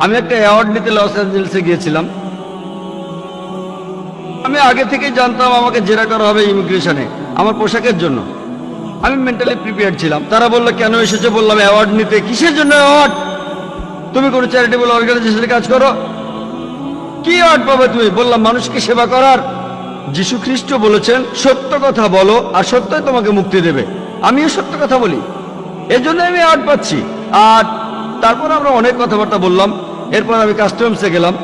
আমি একটা অ্যাওয়ার্ড নিতে লস অ্যাঞ্জেলসে গিয়েছিলাম। আমি আগে থেকেই জানতাম আমাকে জেরা করা হবে ইমিগ্রেশনে আমার পোশাকের জন্য। আমি মেন্টালি প্রিপেয়ার ছিলাম। তারা বলল, কেন এসেছে? বললাম অ্যাওয়ার্ড নিতে কিসের জন্য অ্যাওয়ার্ড তুমি কোনো চ্যারিটেবল অর্গানাইজেশনে কাজ করো? কি অ্যাওয়ার্ড পাবে তুমি? বললাম, মানুষকে সেবা করার। যিশু খ্রিস্ট বলেছেন, সত্য কথা বলো, আর সত্যই তোমাকে মুক্তি দেবে। আমিও সত্য কথা বলি। এজন্য আমি অ্যাওয়ার্ড পাচ্ছি। আর তারপর আমরা অনেক কথাবার্তা বললাম, এরপর আমি কাস্টমসে গেলাম।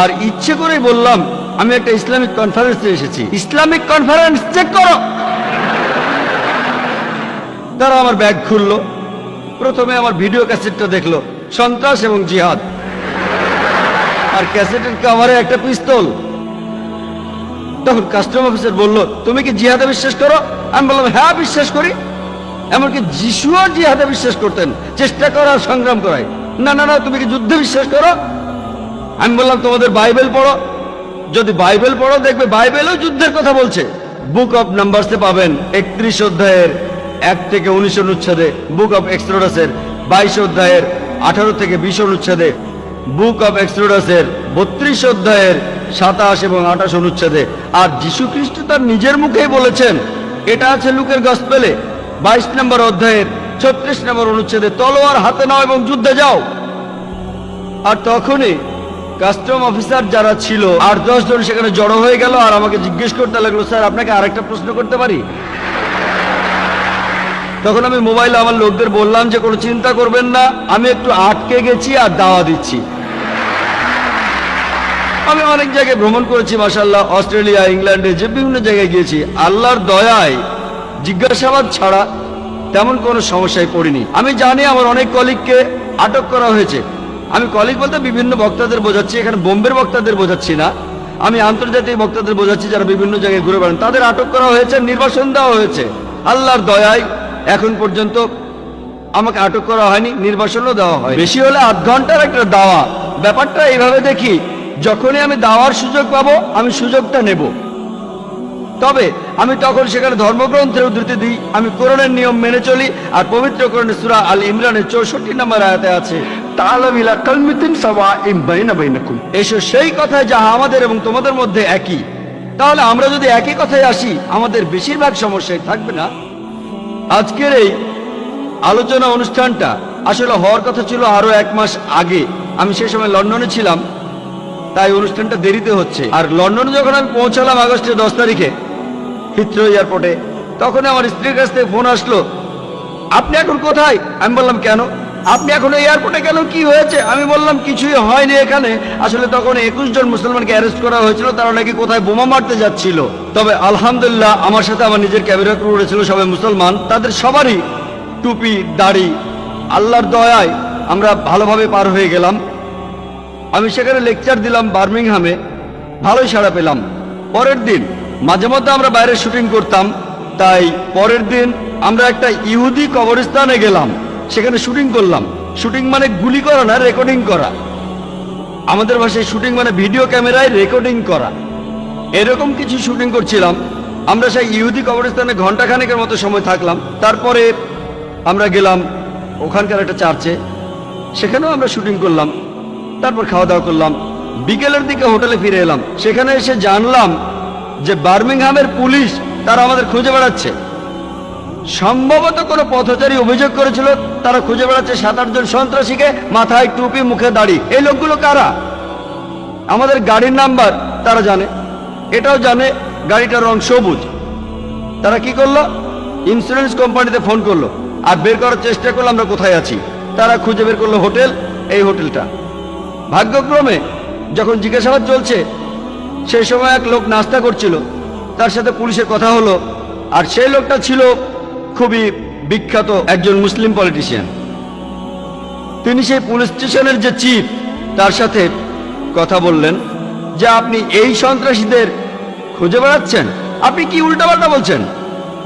আর ইচ্ছে করেই বললাম, আমি একটা ইসলামিক কনফারেন্সে এসেছি। ইসলামিক কনফারেন্স চেক করো! তারা আমার ব্যাগ খুললো, প্রথমে আমার ভিডিও ক্যাসেটটা দেখল, সন্ত্রাস এবং জিহাদ। আর ক্যাসেটের কাভারে একটা পিস্তল তখন কাস্টম অফিসার বলল, তুমি কি জিহাদে বিশ্বাস করো? আমি বললাম হ্যাঁ বিশ্বাস করি। এমনকি যিশুও জিহাদে বিশ্বাস করতেন, চেষ্টা করার সংগ্রাম করায়। না না না, তুমি কি যুদ্ধে বিশ্বাস করো? আমি বললাম, তোমাদের বাইবেল পড়ো। যদি বাইবেল পড়ো, দেখবে বাইবেলও যুদ্ধের কথা বলছে। বুক অফ নাম্বারসে পাবেন একত্রিশ অধ্যায়ের এক থেকে উনিশ অনুচ্ছেদে বুক অফ এক্সট্রোডাসের বাইশ অধ্যায়ের আঠারো থেকে বিশ অনুচ্ছেদে বুক অফ এক্সট্রোডাসের বত্রিশ অধ্যায়ের সাতাশ এবং আঠাশ অনুচ্ছেদে। আর যীশু খ্রিস্ট তার নিজের মুখেই বলেছেন, এটা আছে লুকের গসপেলে বাইশ নম্বর অধ্যায়ের ছত্রিশ নম্বর অনুচ্ছেদে তলোয়ার হাতে নাও এবং যুদ্ধে যাও। আর তখনই কাস্টম অফিসার যারা ছিল আট দশ জন সেখানে জড়ো হয়ে গেল, আর আমাকে জিজ্ঞেস করতে লাগল, স্যার, আপনাকে আরেকটা প্রশ্ন করতে পারি? তখন আমি মোবাইলে আমার লোকদের বললাম যে, কোনো চিন্তা করবেন না, আমি একটু আটকে গেছি আর দাওয়া দিচ্ছি। আমি অনেক জায়গায় ভ্রমণ করেছি মাসাল্লাহ অস্ট্রেলিয়া, ইংল্যান্ডে, যে বিভিন্ন জায়গায় গিয়েছি। আল্লাহর দয়ায় জিজ্ঞাসাবাদ ছাড়া তেমন কোনো সমস্যায় পড়িনি। আমি জানি আমার অনেক কলিগকে আটক করা হয়েছে। আমি কলিগ বলতে বিভিন্ন বক্তাদের বোঝাচ্ছি, এখানে বোম্বের বক্তাদের বোঝাচ্ছি না। আমি আন্তর্জাতিক বক্তাদের বোঝাচ্ছি যারা বিভিন্ন জায়গায় ঘুরে বেড়ান। তাদের আটক করা হয়েছে, নির্বাসন দেওয়া হয়েছে। আল্লাহর দয়ায় এখন পর্যন্ত আমাকে আটক করা হয়নি, নির্বাসনও দেওয়া হয় বেশি হলে আধ ঘণ্টার একটা দাওয়া। ব্যাপারটা এইভাবে দেখি, যখনই আমি দাওয়ার সুযোগ পাবো, আমি সুযোগটা নেব। তবে আমি তখন সেখানে ধর্মগ্রন্থের উদ্ধৃতি দিই। আমি কোরআনের নিয়ম মেনে চলি আর পবিত্র কোরআনের সুরা আল ইমরানের চৌষট্টি নম্বর আয়াতে আছে তালামিলা কলমিতিন সাবা ইম বাইনা বাইনাকুম। এসো সেই কথা যা আমাদের এবং তোমাদের মধ্যে একই। তাহলে আমরা যদি একই কথায় আসি, আমাদের বেশিরভাগ সমস্যায় থাকবে না? আজকের এই আলোচনা অনুষ্ঠানটা আসলে হওয়ার কথা ছিল আরও এক মাস আগে। আমি সে সময় লন্ডনে ছিলাম, তাই অনুষ্ঠানটা দেরিতে হচ্ছে। আর লন্ডনে যখন আমি পৌঁছালাম আগস্টের দশ তারিখে হিথ্রো এয়ারপোর্টে তখন আমার স্ত্রীর কাছ থেকে ফোন আসলো, আপনি এখন কোথায়? আমি বললাম, কেন? আপনি এখন এয়ারপোর্টে গেল কি হয়েছে? আমি বললাম, কিছুই হয়নি এখানে। আসলে তখন একুশ জন মুসলমানকে অ্যারেস্ট করা হয়েছিল, তারা নাকি কোথায় বোমা মারতে যাচ্ছিল। তবে আলহামদুলিল্লাহ, আমার সাথে আমার নিজের ক্যামেরা ক্রু উড়েছিল সবাই মুসলমান। তাদের সবারই টুপি, দাড়ি, আল্লাহর দয়ায় আমরা ভালোভাবে পার হয়ে গেলাম। আমি সেখানে লেকচার দিলাম বার্মিংহামে, ভালোই সাড়া পেলাম। পরের দিন মাঝে মধ্যে আমরা বাইরে শুটিং করতাম, তাই পরের দিন আমরা একটা ইহুদি কবরস্থানে গেলাম, সেখানে শুটিং করলাম। শুটিং মানে গুলি করা না, রেকর্ডিং করা। আমাদের ভাষায় শুটিং মানে ভিডিও ক্যামেরায় রেকর্ডিং করা। এরকম কিছু শুটিং করছিলাম। আমরা সেই ইহুদি কবরস্থানে ঘন্টাখানেকের মতো সময় থাকলাম। তারপরে আমরা গেলাম ওখানকার একটা চার্চে। সেখানেও আমরা শুটিং করলাম। তারপর খাওয়া দাওয়া করলাম। বিকেলের দিকে হোটেলে ফিরে এলাম। সেখানে এসে জানলাম যে বার্মিংহামের পুলিশ তারা আমাদের খুঁজে বেড়াচ্ছে। সম্ভবত কোনো পথচারী অভিযোগ করেছিল, তারা খুঁজে বেড়াচ্ছে সাত আটজন সন্ত্রাসীকে মাথায় টুপি, মুখে দাড়ি। এই লোকগুলো কারা? আমাদের গাড়ির নাম্বার তারা জানে। এটাও জানে গাড়িটার রং সবুজ। তারা কি করল? ইন্স্যুরেন্স কোম্পানিতে ফোন করল। আর বের করার চেষ্টা করল আমরা কোথায় আছি। তারা খুঁজে বের করল হোটেল, এই হোটেলটা। ভাগ্যক্রমে যখন জিজ্ঞাসাবাদ চলছে সেই সময় এক লোক নাস্তা করছিল। তার সাথে পুলিশের কথা হলো। আর সেই লোকটা ছিল খুবই বিখ্যাত একজন মুসলিম পলিটিশিয়ান তিনি সেই পুলিশ স্টেশনের যে চিফ, তার সাথে কথা বললেন যে, আপনি এই সন্ত্রাসীদের খুঁজে বেড়াচ্ছেন? আপনি কি উল্টাপাল্টা বলছেন?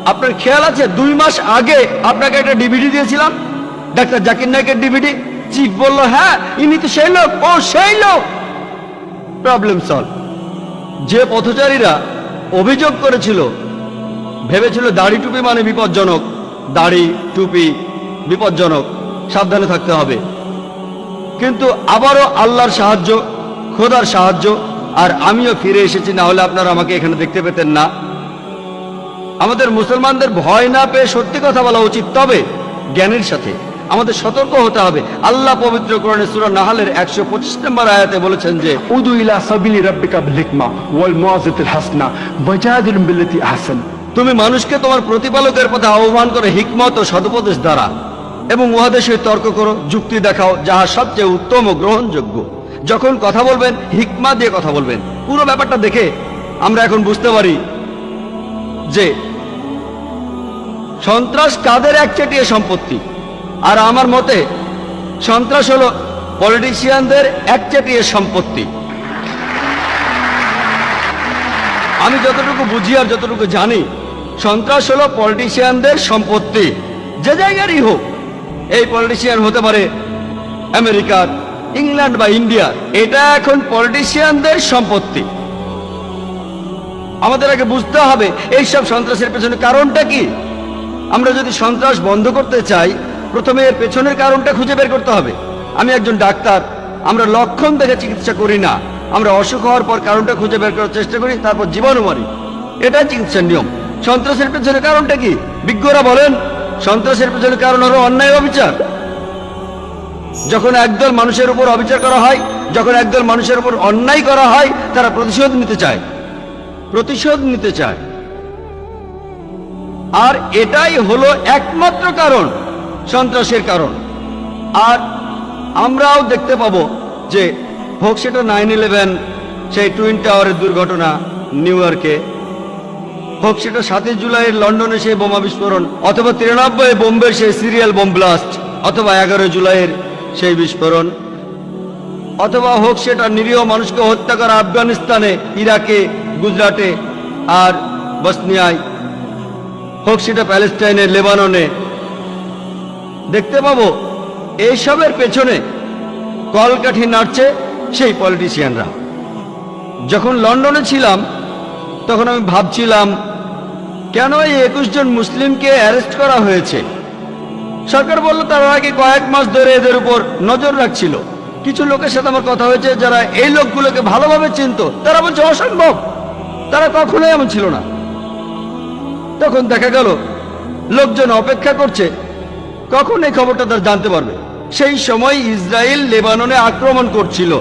আপনার খেয়াল আছে, দুই মাস আগে আপনাকে একটা ডিভিডি দিয়েছিলাম? ডাক্তার জাকির নায়কের ডিভিডি চিফ বলল হ্যাঁ ইনি তো সেই লোক, ও সেই লোক। প্রবলেম সলভ যে পথচারীরা অভিযোগ করেছিল, ভেবেছিল দাড়ি টুপি মানে বিপজ্জনক, দাড়ি টুপি বিপজ্জনক, সাবধানে থাকতে হবে। কিন্তু আবারও আল্লাহর সাহায্য, খোদার সাহায্য, আর আমিও ফিরে এসেছি, না হলে আপনারা আমাকে এখানে দেখতে পেতেন না। আমাদের মুসলমানদের ভয় না পেয়ে সত্যি কথা বলা উচিত, তবে জ্ঞানের সাথে। আমাদের সতর্ক হতে হবে। আল্লাহ পবিত্র কোরআনে সুরা নাহালের একশো পঁচিশ নম্বর আয়াতে বলেছেন যে উদু ইলা সাবিলি রাব্বিকা বিলিকমা ওয়াল মুআজিতুল হাসনা বাজাদিল বিল্লাতি আহসান। তুমি মানুষকে তোমার প্রতিপালকের পথে আহ্বান করে হিকমত ও সদুপদেশ দ্বারা এবং উহাদের সহিত তর্ক করো যুক্তি দেখাও যাহা সবচেয়ে উত্তম ও গ্রহণযোগ্য। যখন কথা বলবেন হিকমা দিয়ে কথা বলবেন। পুরো ব্যাপারটা দেখে আমরা এখন বুঝতে পারি যে সন্ত্রাস কাদের একচেটিয়া সম্পত্তি? আর আমার মতে, সন্ত্রাস হলো পলিটিশিয়ানদের একচেটিয়া সম্পত্তি। আমি যতটুকু বুঝি আর যতটুকু জানি, সন্ত্রাস হলো পলিটিশিয়ানদের সম্পত্তি। যে জায়গারই হোক, এই পলিটিশিয়ান হতে পারে আমেরিকার, ইংল্যান্ড বা ইন্ডিয়া এটা এখন পলিটিশিয়ানদের সম্পত্তি। আমাদের আগে বুঝতে হবে, এইসব সন্ত্রাসের পেছনে কারণটা কি? আমরা যদি সন্ত্রাস বন্ধ করতে চাই প্রথমে এর পেছনের কারণটা খুঁজে বের করতে হবে। আমি একজন ডাক্তার, আমরা লক্ষণ দেখে চিকিৎসা করি না। আমরা অসুখ হওয়ার পর কারণটা খুঁজে বের করার চেষ্টা করি, তারপর জীবাণু মারি। এটা চিকিৎসার নিয়ম। সন্ত্রাসের পেছনে কারণটা কি? বিজ্ঞরা বলেন, সন্ত্রাসের পেছনে কারণ হলো অন্যায় অবিচার। যখন একদল মানুষের উপর অবিচার করা হয়, যখন একদল মানুষের উপর অন্যায় করা হয়, তারা প্রতিশোধ নিতে চায়। প্রতিশোধ নিতে চায়। আর এটাই হলো একমাত্র কারণ। সন্ত্রাসের কারণ। আর আমরাও দেখতে পাবো যে হোক সেটা নাইন ইলেভেন, সেই টুইন টাওয়ারের দুর্ঘটনা নিউ ইয়র্কে, হোক সেটা সাতই জুলাইয়ের লন্ডনে সেই বোমা বিস্ফোরণ, অথবা তিরানব্বই বোম্বের সেই সিরিয়াল বোম ব্লাস্ট, অথবা এগারো জুলাইয়ের সেই বিস্ফোরণ, অথবা হোক সেটা নিরীহ মানুষকে হত্যা করা আফগানিস্তানে, ইরাকে, গুজরাটে আর বসনিয়ায়, হোক সেটা প্যালেস্টাইনে, লেবাননে দেখতে পাবো এইসবের পেছনে কলকাঠি নাড়ছে সেই পলিটিশিয়ানরা যখন লন্ডনে ছিলাম, তখন আমি ভাবছিলাম, কেন এই একুশ জন মুসলিমকে অ্যারেস্ট করা হয়েছে? সরকার বলল, তারা আগে কয়েক মাস ধরে এদের উপর নজর রাখছিল। কিছু লোকের সাথে আমার কথা হয়েছে, যারা এই লোকগুলোকে ভালোভাবে চিনত, তারা বলছে, অসম্ভব! তারা কখনোই এমন ছিল না। তখন দেখা গেল, লোকজন অপেক্ষা করছে কখন এই খবরটা তারা জানতে পারবে? সেই সময় ইসরায়েল লেবাননে আক্রমণ করছিল।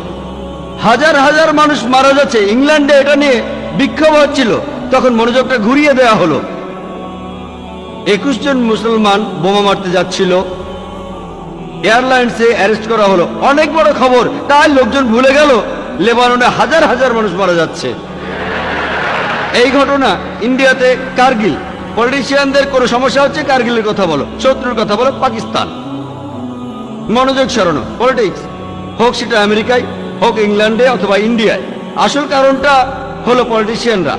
হাজার হাজার মানুষ মারা যাচ্ছে। ইংল্যান্ডে এটা নিয়ে বিক্ষোভ হচ্ছিল। তখন মনোযোগটা ঘুরিয়ে দেওয়া হলো। একুশ জন মুসলমান বোমা মারতে যাচ্ছিল। এয়ারলাইন্সে অ্যারেস্ট করা হলো। অনেক বড় খবর। তাই লোকজন ভুলে গেল, লেবাননে হাজার হাজার মানুষ মারা যাচ্ছে। এই ঘটনা ইন্ডিয়াতে কার্গিল। পলিটিশিয়ানদের কোনো সমস্যা হচ্ছে? কার্গিলের কথা বলো, শত্রুর কথা বলো, পাকিস্তান। মনোযোগ সরানো পলিটিক্স হোক সেটা আমেরিকায়, হোক ইংল্যান্ডে অথবা ইন্ডিয়ায়। আসল কারণটা হলো পলিটিশিয়ানরা